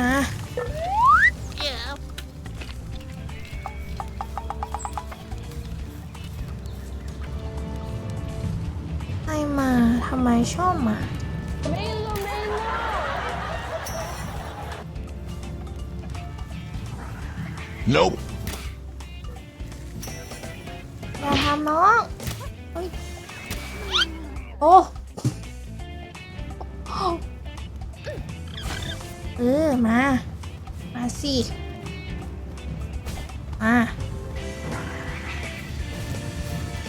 มา ใครมาทำไมชอบมา Nope. อย่าทำน้องเฮ้ยโอ้ ออมา มาสิ มา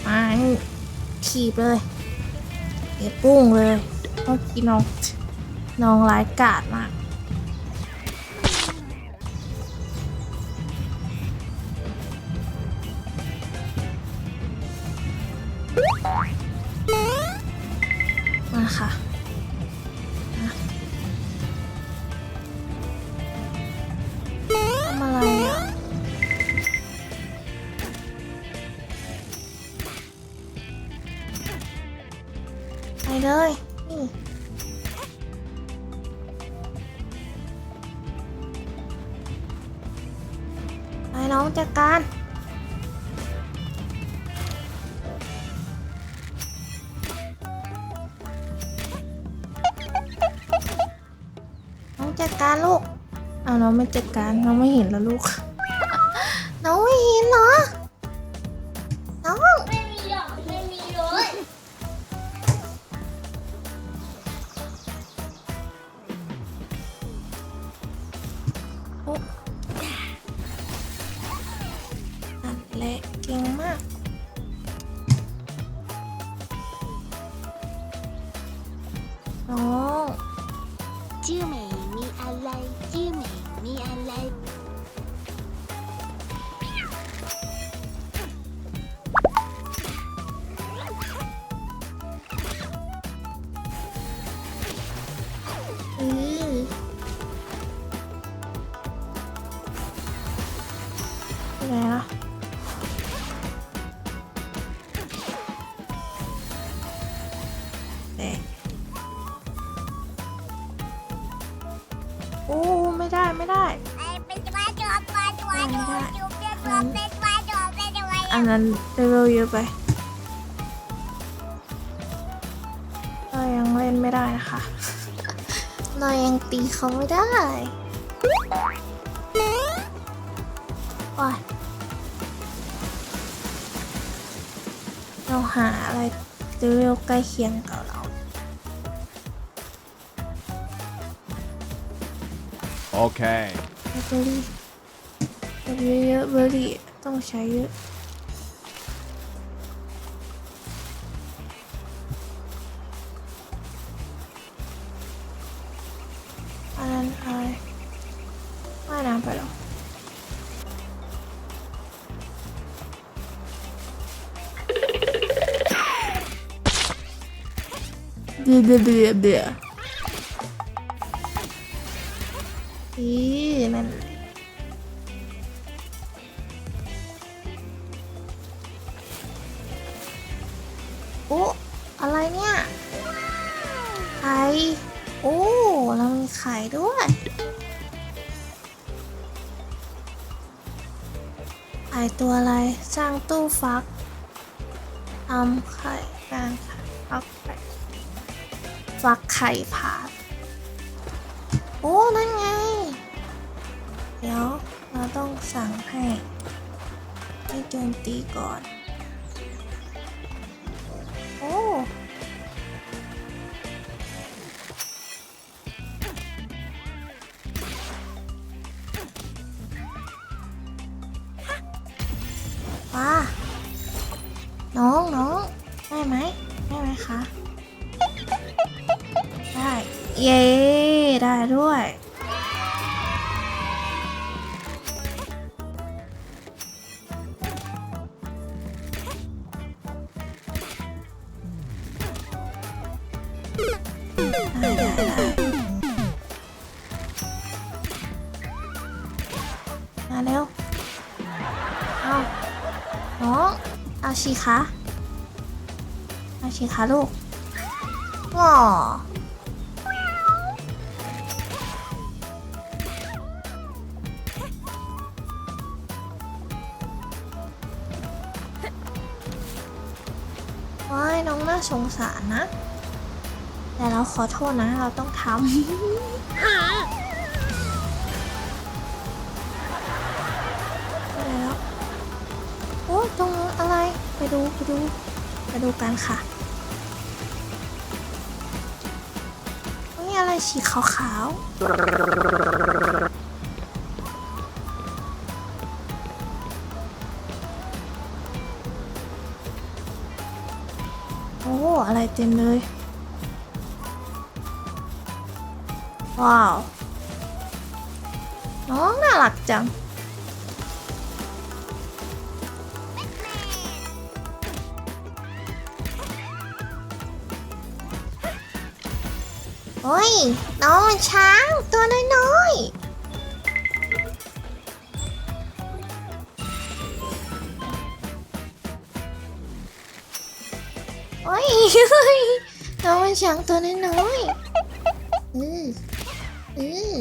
มาถีบเลยเอะปุ้งเลยเมื่อกี้น้อง น้องร้ายกาดมาก เลยนี่ไปน้องจัดการน้องจัดการลูก เอาน้องไม่จัดการ น้องไม่เห็นแล้วลูก ชื่อเหมยมีอ ตัวตัวตัวจุ๊บเป็นตัวเป็นตัวจอบเป็นตัวอันนั้นเลเวลเยอะไปเรายังเล่นไม่ได้นะคะเรายังตีเขาไม่ได้ว้ายเราหาอะไรเลเวลใกล้เคียงกับเรา Okay. เบอร์รี่เบอร์รี่เยอะเบอร์รี่ต้องใช้เยอะอันนั้นอะไรว่ายน้ำไปหรอเบื่อเบื่อเบื่อเบื่ออีนั่ โอ้เรามีไข่ด้วย ไข่ตัวอะไร สร้างตู้ฟักทำไข่การไข่ฟักไข่ฟักไข่ผาดโอ้ นั่นไง เดี๋ยว เราต้องสั่งให้ให้โจมตีก่อน น้องน้องได้ไหมได้ไหมคะ ได้ เย้ ชิคะอาชิคะลูกว้าว้ายน้องน่าสงสารนะ แต่เราขอโทษนะ เราต้องทำ ดูไปดูไปดูกันค่ะนี่อะไรสีขาวๆโอ้อะไรเต็มเลย ว้าว น้องน่ารักจัง โอ้ยน้องมันช้างตัวน้อยๆโอ้ยน้องมันช้างตัวน้อยๆอืออือ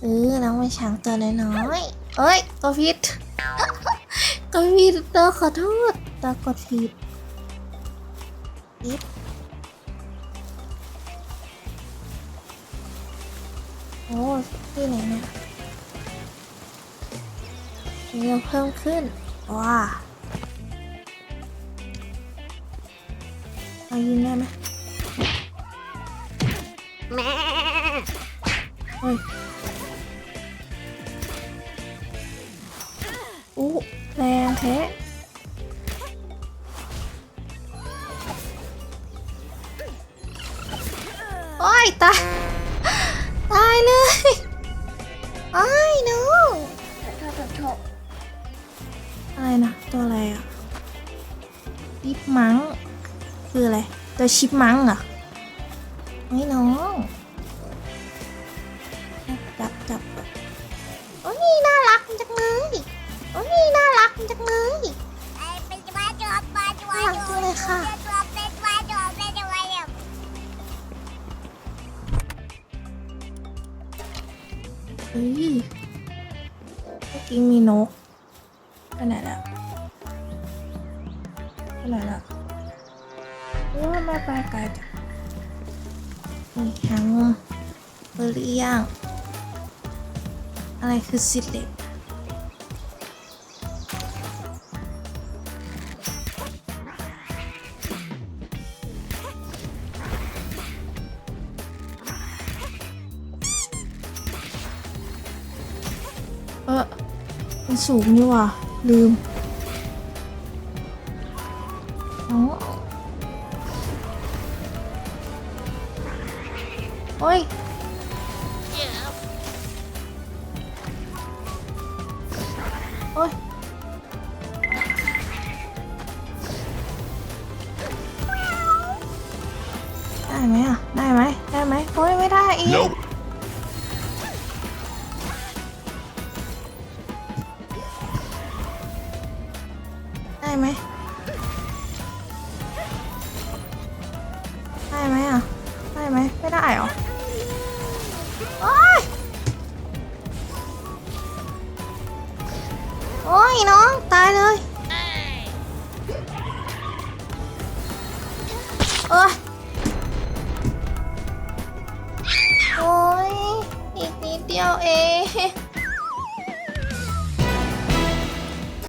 เออน้องมันช้างตัวน้อยๆเอ้ยกดผิดกดผิดตัวขอโทษตัวกดผิดผิด โอ้ที่ไหนเนี่ยเร็วเพิ่มขึ้น ว้าเอายิงได้ไหมแม่เฮ้ยอู้แรงแท้โอ้ยตาย อะไรนะ ตัวอะไรอะชิปมังค์คืออะไร ตัวชิปมังค์เหรอไม่น้องจับจับโอ้ยน่ารักจังเลยโอ้ยน่ารักจังเลยไอ้เป็นตัวจอบมาตัวน่ารักจังเลยค่ะตัวเป็นตัวจอบเป็นตัวจอบเฮ้ยเมื่อกี้มีนก ไปไหนแล้วไปไหนแล้วโอ้ยไม่ไปไกลจังนี่หางเลี่ยงอะไรคือซิเล็กเออมันสูงนี่ว่ะ ลืมอ๋อโอ้ยโอ้ยได้ไหมอะ ได้ไหมได้ไหมโอ้ยไม่ได้อีก ได้ไหมได้ไหมอะ ได้ไหมไม่ได้หรอโอ้ยโอ้ยน้องตายเลยโอ้ยโอ้